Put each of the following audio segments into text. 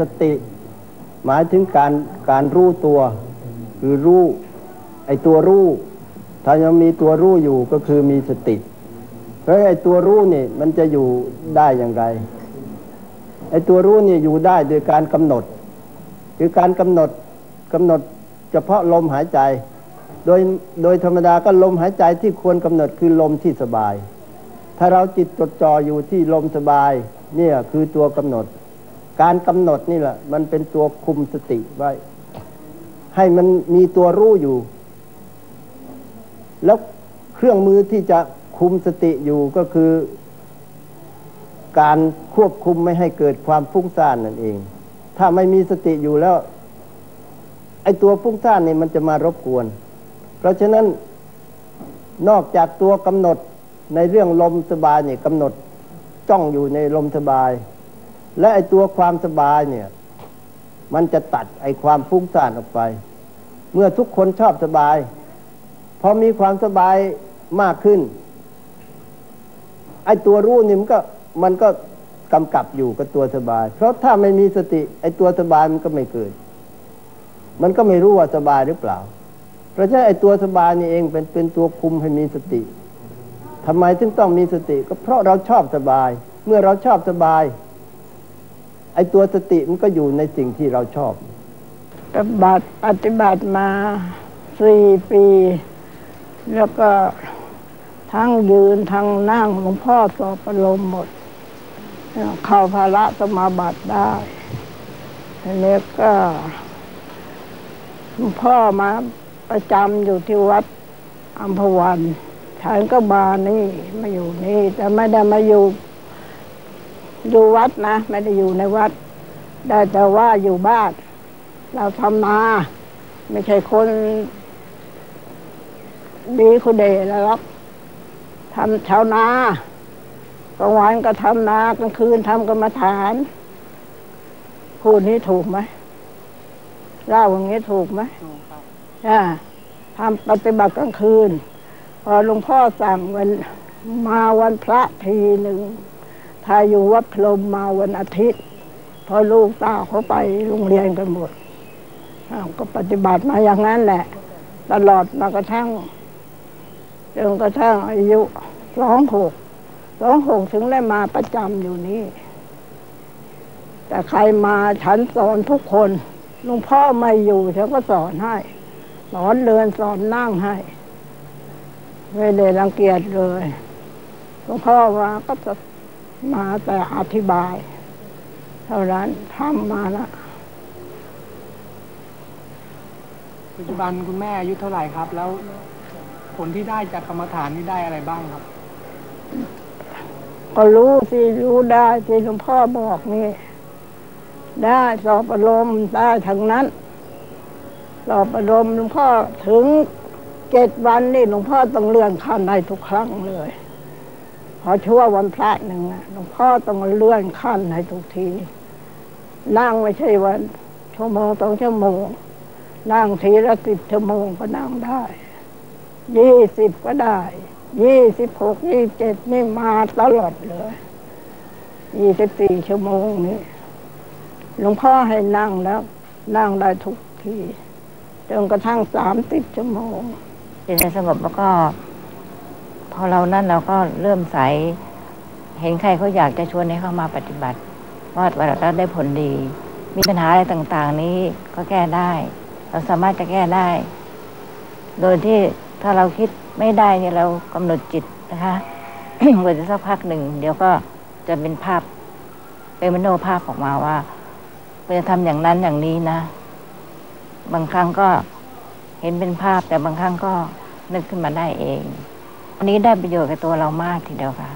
สติหมายถึงการการรู้ตัว คือรู้ไอตัวรู้ถ้ายังมีตัวรู้อยู่ก็คือมีสติเพราะไอตัวรู้นี่มันจะอยู่ได้อย่างไรไอตัวรู้นี่อยู่ได้โดยการกำหนด คือการกำหนดกำหนดเฉพาะลมหายใจ โดยโดยธรรมดาก็ลมหายใจที่ควรกำหนดคือลมที่สบาย ถ้าเราจิตจดจ่ออยู่ที่ลมสบายเนี่ยคือตัวกำหนด การกำหนดนี่แหละ มันเป็นตัวคุมสติไว้ ให้มันมีตัวรู้อยู่ แล้วเครื่องมือที่จะคุมสติอยู่ก็คือ การควบคุมไม่ให้เกิดความฟุ้งซ่านนั่นเอง ถ้าไม่มีสติอยู่แล้ว ไอ้ตัวฟุ้งซ่านนี่มันจะมารบกวน เพราะฉะนั้นนอกจากตัวกำหนดในเรื่องลมสบายเนี่ยกำหนดจ้องอยู่ในลมสบาย และไอตัวความสบายเนี่ย มันจะตัดไอความฟุ้งซ่านออกไป เมื่อทุกคนชอบสบาย พอมีความสบายมากขึ้น ไอตัวรู้นี่มันก็มันก็กำกับอยู่กับตัวสบาย เพราะถ้าไม่มีสติ ไอตัวสบายมันก็ไม่เกิด มันก็ไม่รู้ว่าสบายหรือเปล่า เพราะฉะนั้นไอตัวสบายนี่เองเป็นเป็นตัวคุมให้มีสติทำไมถึงต้องมีสติ ก็เพราะเราชอบสบาย เมื่อเราชอบสบาย อ้ตัวสติมันก็อยู่ในสิ่งที่เราชอบปฏิบัติปฏิบัติมาสี่ปี แล้วก็ทั้งยืนทั้งนั่งหลวงพ่อสอบประโลมหมด เข้าภาระสมาบัติได้แล้ก็หลวงพ่อมาประจำอยู่ที่วัดอัมพวัน ฉันก็มานี่มาอยู่นี่ แต่ไม่ได้มาอยู่ อยู่วัดนะ ไม่ได้อยู่ในวัด ได้แต่ว่าอยู่บ้าน เราทำนาไม่ใช่คน ดีคนเดแล้วหรอกทำชาวนากลางวันก็ทำนากลางคืนทำกรรมฐานพูดนี้ถูกไหมเล่าอย่างนี้ถูกไหมถูกครับอ่าทำปฏิบัติกลางคืน พอหลวงพ่อสั่งวันมาวันพระทีหนึ่ง ถ้าอยู่วัดพรมมาวันอาทิตย์พอลูกตาเขาไปโรงเรียนกันหมดก็ปฏิบัติมาอย่างนั้นแหละ ตลอดมากระทั่งจนกระทั่งอายุสองหกสองหกถึงได้มาประจำอยู่นี่ แต่ใครมาฉันสอนทุกคนลวงพ่อไม่อยู่ฉันก็สอนให้ สอนเดินสอนนั่งให้ ไม่ได้รังเกียจเลยหลวงพ่อมาก็จะ มาแต่อธิบาย เท่านั้นทำมาละปัจจุบันคุณแม่อายุเท่าไหร่ครับ แล้วผลที่ได้จากกรรมฐานนี่ได้อะไรบ้างครับ ก็รู้สิรู้ได้ที่หลวงพ่อบอกนี่ ได้สอบอารมณ์ได้ทั้งนั้น สอบอารมณ์หลวงพ่อถึงเจ็ดวันนี่หลวงพ่อต้องเลื่อนขั้นให้ทุกครั้งเลย พอชั่ววันพระหนึ่งอะหลวงพ่อต้องเลื่อนขั้นให้ทุกที นั่งไม่ใช่วันชั่วโมงต้องชั่วโมง นั่งทีละสิบชั่วโมงก็นั่งได้ ยี่สิบก็ได้ ยี่สิบหกยี่สิบเจ็ดนี่มาตลอดเลยยี่สิบสี่ชั่วโมงนี่หลวงพ่อให้นั่งแล้ว นั่งได้ทุกทีจนกระทั่งสามสิบชั่วโมงจิตใจสงบแล้วก็ อเรานั่นเราก็เริ่มใสเห็นใครเขาอยากจะชวนให้เข้ามาปฏิบัติว่าเราได้ผลดี มีปัญหาอะไรต่างๆ นี้ก็แก้ได้ เราสามารถจะแก้ได้ โดยที่ถ้าเราคิดไม่ได้เนี่ยเรากำหนดจิตนะคะเมื่อสักพักหนึ่งเดี๋ยวก็จะเป็นภาพเป็นมโนภาพออกมาว่าเราจะทำอย่างนั้นอย่างนี้นะ บางครั้งก็เห็นเป็นภาพแต่บางครั้งก็นึกขึ้นมาได้เอง อันนี้ได้ประโยชน์กับตัวเรามากทีเดียวค่ะ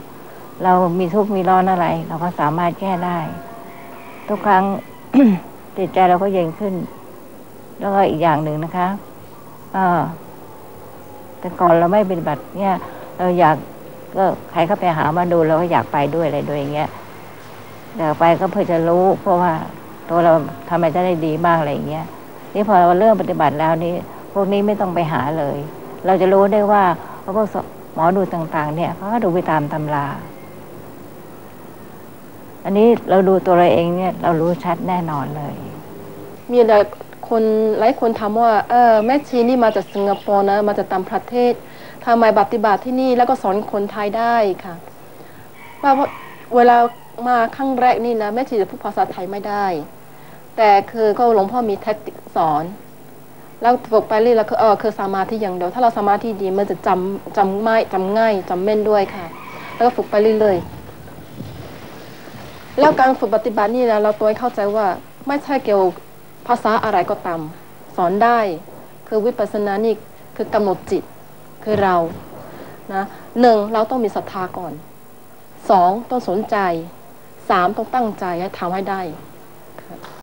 เรามีทุกข์มีร้อนอะไร เราก็สามารถแก้ได้ ทุกครั้งจิตใจเราก็เย็นขึ้น แล้วก็อีกอย่างหนึ่งนะคะอแต่ก่อนเราไม่ปฏิบัติเนี่ยเราอยากก็ใครเข้าไปหามาดูเราก็อยากไปด้วยอะไรด้วยอย่างเงี้ยอยากไปก็เพื่อจะรู้ เพราะว่าตัวเราทำอะไรจะได้ดีบ้างอะไรอย่างเงี้ยนี่พอเราเริ่มปฏิบัติแล้วนี่พวกนี้ไม่ต้องไปหาเลย เราจะรู้ได้ว่าพวก หมอดูต่างๆ เนี่ยเขาก็ดูไปตามตำรา อันนี้เราดูตัวเราเองเนี่ย เรารู้ชัดแน่นอนเลย มีหลายคนหลายคนถามว่าเออแม่ชีนี่มาจากสิงคโปร์นะ มาจากต่างประเทศทำไมปฏิบัติที่นี่แล้วก็สอนคนไทยได้ค่ะว่าเวลามาครั้งแรกนี่นะแม่ชีจะพูดภาษาไทยไม่ได้ แต่คือก็หลวงพ่อมีแท็กติกสอน แล้วฝึกไปเรื่อยแล้วคือเออคือสมาธิอย่างเดียว ถ้าเราสมาธิดีมันจะจำจำไม่จำง่ายจำแม่นด้วยค่ะ แล้วก็ฝึกไปเรื่อยๆแล้วการฝึกปฏิบัตินี่นะเราตัวให้เข้าใจว่าไม่ใช่เกี่ยวภาษาอะไรก็ตามสอนได้ คือวิปัสสนานี่คือกำหนดจิตคือเรานะหนึ่งเราต้องมีศรัทธาก่อนสองต้องสนใจสามต้องตั้งใจให้ทำให้ได้